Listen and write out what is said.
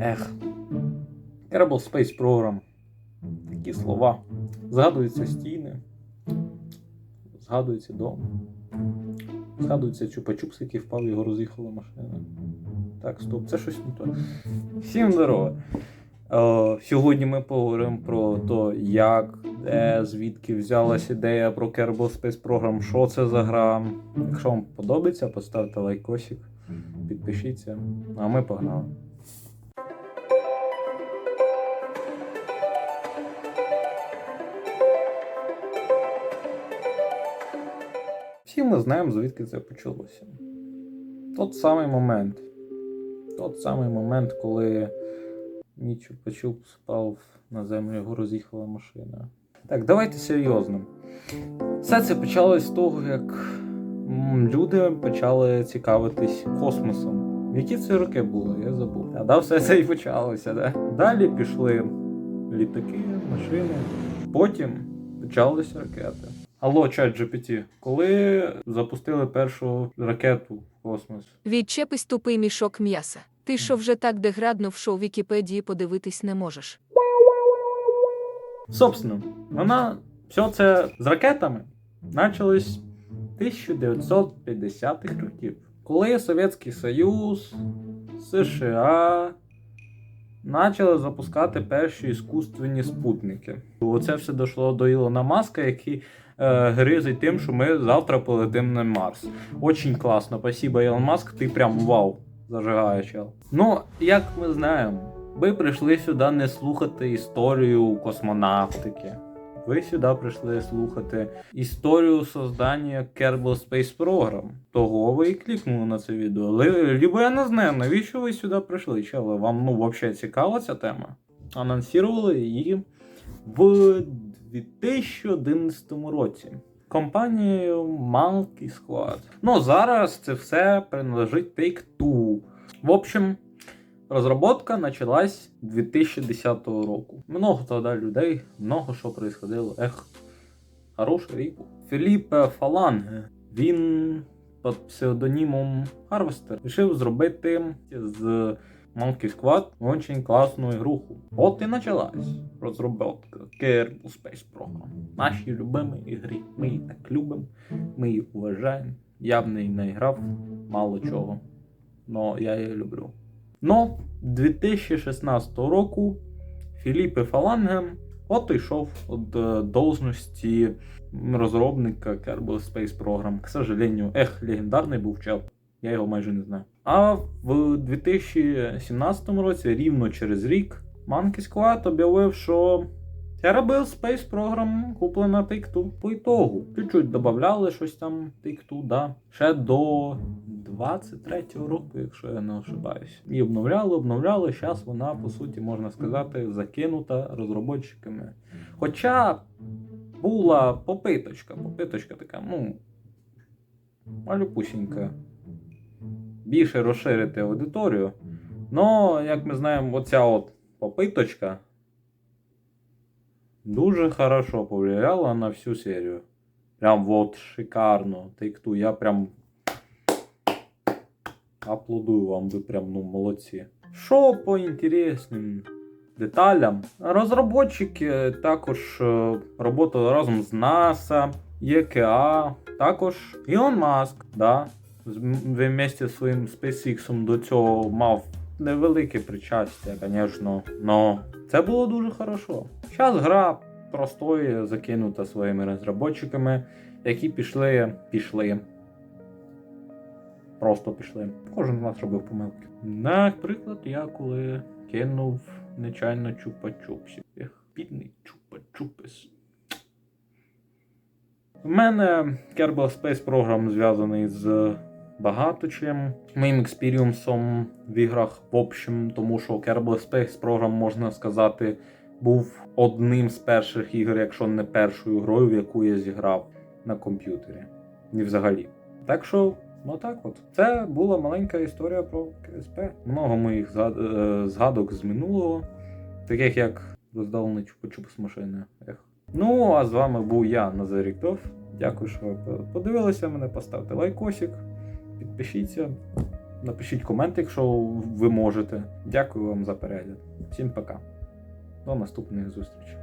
Ех. Kerbal Space Program. Такі слова. Згадуються стіни. Згадується дом. Згадується чупа-чупс, який впав, його роз'їхала машина. Так, стоп, це щось не то. Всім здорово. Е, сьогодні ми поговоримо про те, як, де, звідки взялась ідея про Kerbal Space Program, що це за гра. Якщо вам подобається, поставте лайкосик, підпишіться. А ми погнали. Всі ми знаємо, звідки це почалося. Тот самий момент. Тот самий момент, коли мій чупа-чуп спав на землю, його роз'їхала машина. Так, давайте серйозно. Все це почалось з того, як люди почали цікавитись космосом. Які це роки були, я забув. А да, все це і почалося, да? Далі пішли літаки, машини. Потім почалися ракети. Алло, чат GPT, коли запустили першу ракету в космос? Відчепись тупий мішок м'яса. Ти що вже так деграднув, що у Вікіпедії подивитись не можеш. Собственно, вона все це з ракетами почалось 1950-х років, коли Совєтський Союз, США почали запускати перші іскусственні спутники. Оце все дійшло до Ілона Маска, який гризить тим, що ми завтра полетимо на Марс. Очень класно. Спасибо, Ілон Маск, ти прям вау. Зажигає чел. Ну, як ми знаємо, ви прийшли сюди не слухати історію космонавтики. Ви сюди прийшли слухати історію создання Kerbal Space Program. Того ви і клікнули на це відео. Либо я не знаю, навіщо ви сюди прийшли? Чели, вам ну взагалі цікава ця тема? Анонсували її в 2011 році. Компанією Monkey Squad. Ну, зараз це все приналежить Take-Two. В общем, розробка почалась 2010 року. Много тоді людей, много що происходило. Ех, хороший рік. був. Філіппе Фаланге. Він під псевдонімом Harvester вирішив зробити з Monkey Squad очень класну ігруху. От і почалась розробка Kerbal Space Program. Наші любимі ігри. Ми її так любимо, ми її уважаємо. Я в неї не грав мало чого. Но я її люблю. Но 2016 року Філіппе Фалангем отійшов від е, должності розробника Kerbal Space Program. К сожалению, ех, легендарний був чел. Я його майже не знаю. А в 2017 році, рівно через рік, Monkey Squad об'явив, що Kerbal Space Program куплена Take-Two по ітогу. Чуть-чуть додавали щось там Take-Two, да. Ще до 23-го року, якщо я не ошибаюсь. І обновляли, обновляли. Зараз вона, по суті, можна сказати, закинута розробниками. Хоча була попиточка, попиточка така, ну, малюпусінька. Більше розширити аудиторію. Но, як ми знаємо, оця от попиточка дуже хорошо повлияла на всю серію. Прям вот шикарно. Take-Two, я прям аплодую вам, ви прям ну молодці. Що по інтересним деталям? Розробники також е, роботали разом з НАСА, ЄКА, також Ілон Маск, да, з- м- вместе зі своїм SpaceX до цього мав невелике причастя, звісно, но це було дуже хорошо. Зараз гра простоє, закинута своїми розробниками, які пішли, пішли. Просто пішли. Кожен з нас робив помилки. Наприклад, я коли кинув нечайно чупа-чупсів. Ех, бідний чупа-чупис. У мене Kerbal Space Program зв'язаний з багато чим. Моїм експіріумсом в іграх в общем, тому що Kerbal Space Program, можна сказати, був одним з перших ігор, якщо не першою грою, в яку я зіграв на комп'ютері. І взагалі. Так що, ну так от. Це була маленька історія про КСП. Много моїх е, згадок з минулого, таких як роздавлений чупа-чуп з машини. Ех. Ну, а з вами був я, Назарік Тов. Дякую, що ви подивилися мене. Поставте лайкосик, підпишіться. Напишіть комент, якщо ви можете. Дякую вам за перегляд. Всім пока. До наступних зустрічей.